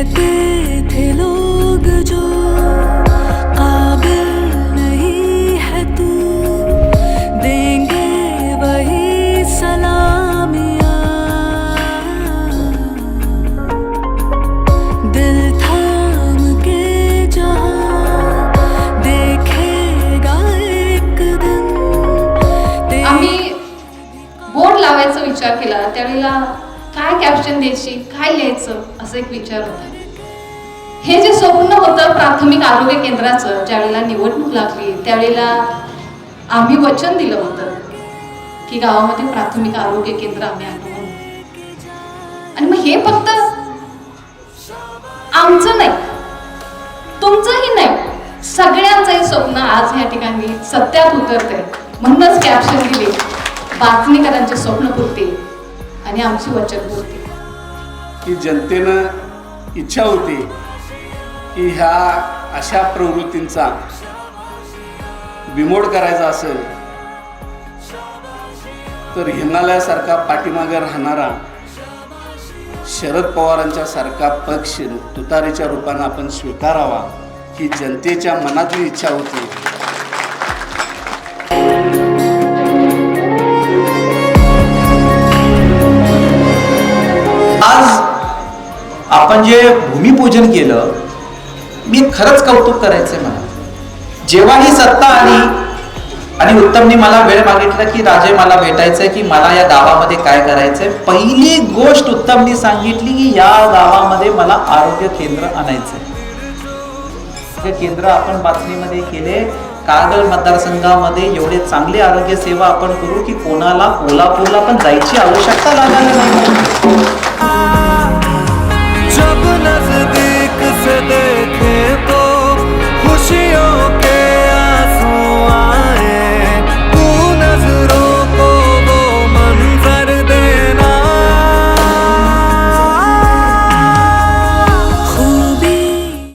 कहते थे लोग जो काबिल नहीं है तू। देंगे वही सलामियाँ। दिल थाम के जहाँ देखेगा एक दिन तेरी आम्ही बोर्ड लावायचा विचार केला. त्यावेळेला काय कॅप्शन द्यायची? काय लिहायचं? असं एक विचार होता. हे जे स्वप्न होतं प्राथमिक आरोग्य केंद्राचं ज्यावेळेला निवडणूक लागली त्यावेळेला आम्ही वचन दिलं होतं की गावामध्ये प्राथमिक आरोग्य केंद्र आम्ही आणू आणि मग हे फक्त आमचं नाही तुमचंही नाही. सगळ्यांचं हे स्वप्न आज या ठिकाणी सत्यात उतरतंय. म्हणूनच कॅप्शन दिले. बातमीकरांचे स्वप्नपूर्ती आणि आमची वचनपूर्ती की जनतेनं इच्छा होती की ह्या अशा प्रवृत्तींचा बिमोड करायचा असेल तर हिमालयासारखा पाठीमागे राहणारा शरद पवारांच्या सारखा पक्ष तुतारीच्या रूपानं आपण स्वीकारावा ही जनतेच्या मनातली इच्छा होती. आपण जे भूमिपूजन केलं मी खरंच कौतुक करायचंय मला. जेव्हा ही सत्ता आली आणि उत्तमने मला वेळ मागितला की राजे मला भेटायचंय की मला या गावामध्ये काय करायचंय पहिली गोष्ट उत्तमने सांगितली की या गावामध्ये मला आरोग्य केंद्र आणायचंय. हे केंद्र आपण बातमीमध्ये केले कागल मतदारसंघामध्ये एवढे चांगले आरोग्य सेवा आपण करू की कोणाला कोल्हापूरला पण जायची आवश्यकता लागणार नाही.